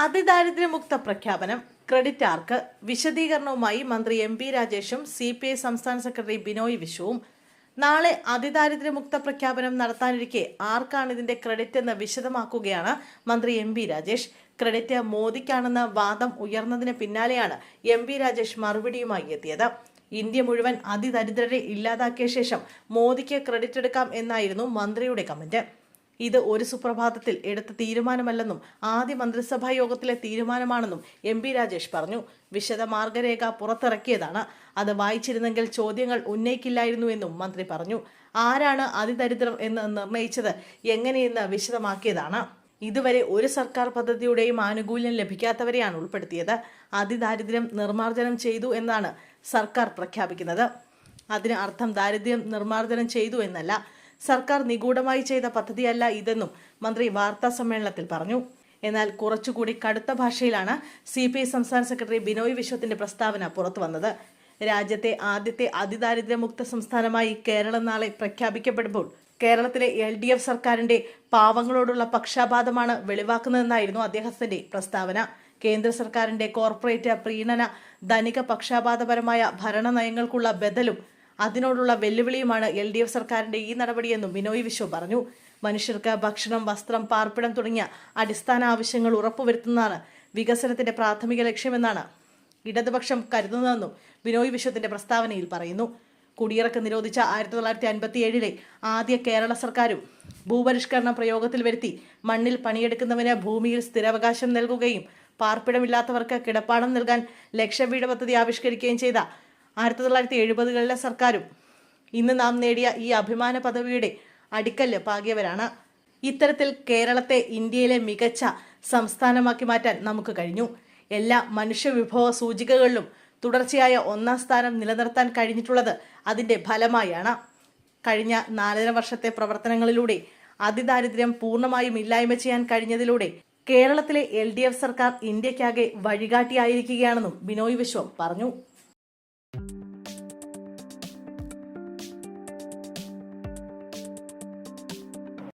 അതിദാരിദ്ര്യമുക്ത പ്രഖ്യാപനം ക്രെഡിറ്റ് ആർക്ക് വിശദീകരണവുമായി മന്ത്രി എം പി രാജേഷും സി പി ഐ സംസ്ഥാന സെക്രട്ടറി ബിനോയ് വിശുവും നാളെ അതിദാരിദ്ര്യമുക്ത പ്രഖ്യാപനം നടത്താനിരിക്കെ ആർക്കാണ് ഇതിന്റെ ക്രെഡിറ്റ് എന്ന് വിശദമാക്കുകയാണ് മന്ത്രി എം പി രാജേഷ്. ക്രെഡിറ്റ് മോദിക്കാണെന്ന വാദം ഉയർന്നതിന് പിന്നാലെയാണ് എം പി രാജേഷ് മറുപടിയുമായി എത്തിയത്. ഇന്ത്യ മുഴുവൻ അതിദരിദ്രരെ ഇല്ലാതാക്കിയ ശേഷം മോദിക്ക് ക്രെഡിറ്റ് എടുക്കാം എന്നായിരുന്നു മന്ത്രിയുടെ കമന്റ്. ഇത് ഒരു സുപ്രഭാതത്തിൽ എടുത്ത തീരുമാനമല്ലെന്നും ആദ്യ മന്ത്രിസഭാ യോഗത്തിലെ തീരുമാനമാണെന്നും എം പി രാജേഷ് പറഞ്ഞു. വിശദ മാർഗരേഖ പുറത്തിറക്കിയതാണ്. അത് വായിച്ചിരുന്നെങ്കിൽ ചോദ്യങ്ങൾ ഉന്നയിക്കില്ലായിരുന്നുവെന്നും മന്ത്രി പറഞ്ഞു. ആരാണ് അതിദരിദ്രർ എന്ന് നിർണയിച്ചത്? എങ്ങനെയെന്ന് വിശദമാക്കിയതാണ്. ഇതുവരെ ഒരു സർക്കാർ പദ്ധതിയുടെയും ആനുകൂല്യം ലഭിക്കാത്തവരെയാണ് ഉൾപ്പെടുത്തിയത്. അതിദാരിദ്ര്യം നിർമ്മാർജനം ചെയ്തു എന്നാണ് സർക്കാർ പ്രഖ്യാപിക്കുന്നത്. അതിന് അർത്ഥം ദാരിദ്ര്യം നിർമ്മാർജനം ചെയ്തു എന്നല്ല. സർക്കാർ നിഗൂഢമായി ചെയ്ത പദ്ധതിയല്ല ഇതെന്നും മന്ത്രി വാർത്താ സമ്മേളനത്തിൽ പറഞ്ഞു. എന്നാൽ കുറച്ചുകൂടി കടുത്ത ഭാഷയിലാണ് സി പി ഐ സംസ്ഥാന സെക്രട്ടറി ബിനോയ് വിശ്വത്തിന്റെ പ്രസ്താവന പുറത്തു വന്നത്. രാജ്യത്തെ ആദ്യത്തെ അതിദാരിദ്ര്യമുക്ത സംസ്ഥാനമായി കേരളം നാളെ പ്രഖ്യാപിക്കപ്പെടുമ്പോൾ കേരളത്തിലെ എൽ ഡി എഫ് സർക്കാരിന്റെ പാവങ്ങളോടുള്ള പക്ഷാപാതമാണ് വെളിവാക്കുന്നതെന്നായിരുന്നു അദ്ദേഹത്തിന്റെ പ്രസ്താവന. കേന്ദ്ര സർക്കാരിന്റെ കോർപ്പറേറ്റ് പ്രീണന ധനിക പക്ഷാപാതപരമായ ഭരണനയങ്ങൾക്കുള്ള ബദലും അതിനോടുള്ള വെല്ലുവിളിയുമാണ് എൽ ഡി എഫ് സർക്കാരിന്റെ ഈ നടപടിയെന്നും ബിനോയ് വിശ്വ പറഞ്ഞു. മനുഷ്യർക്ക് ഭക്ഷണം വസ്ത്രം പാർപ്പിടം തുടങ്ങിയ അടിസ്ഥാന ആവശ്യങ്ങൾ ഉറപ്പുവരുത്തുന്നതാണ് വികസനത്തിന്റെ പ്രാഥമിക ലക്ഷ്യമെന്നാണ് ഇടതുപക്ഷം കരുതുന്നതെന്നും ബിനോയ് വിശ്വത്തിന്റെ പ്രസ്താവനയിൽ പറയുന്നു. കുടിയിറക്ക് നിരോധിച്ച ആയിരത്തി തൊള്ളായിരത്തി അൻപത്തി ഏഴിലെ ആദ്യ കേരള സർക്കാരും ഭൂപരിഷ്കരണം പ്രയോഗത്തിൽ വരുത്തി മണ്ണിൽ പണിയെടുക്കുന്നവന് ഭൂമിയിൽ സ്ഥിരാവകാശം നൽകുകയും പാർപ്പിടമില്ലാത്തവർക്ക് കിടപ്പാടം നൽകാൻ ലക്ഷ്യവീട് വീട് പദ്ധതി ആവിഷ്കരിക്കുകയും ചെയ്ത ആയിരത്തി തൊള്ളായിരത്തി എഴുപതുകളിലെ സർക്കാരും ഇന്ന് നാം നേടിയ ഈ അഭിമാന പദവിയുടെ അടിക്കല്ല് പാകിയവരാണ്. ഇത്തരത്തിൽ കേരളത്തെ ഇന്ത്യയിലെ മികച്ച സംസ്ഥാനമാക്കി മാറ്റാൻ നമുക്ക് കഴിഞ്ഞു. എല്ലാ മനുഷ്യവിഭവ സൂചികകളിലും തുടർച്ചയായ ഒന്നാം സ്ഥാനം നിലനിർത്താൻ കഴിഞ്ഞിട്ടുള്ളത് അതിന്റെ ഫലമായാണ്. കഴിഞ്ഞ നാലര വർഷത്തെ പ്രവർത്തനങ്ങളിലൂടെ അതിദാരിദ്ര്യം പൂർണമായും ഇല്ലായ്മ ചെയ്യാൻ കഴിഞ്ഞതിലൂടെ കേരളത്തിലെ എൽ സർക്കാർ ഇന്ത്യക്കാകെ വഴികാട്ടിയായിരിക്കുകയാണെന്നും ബിനോയ് വിശ്വം പറഞ്ഞു.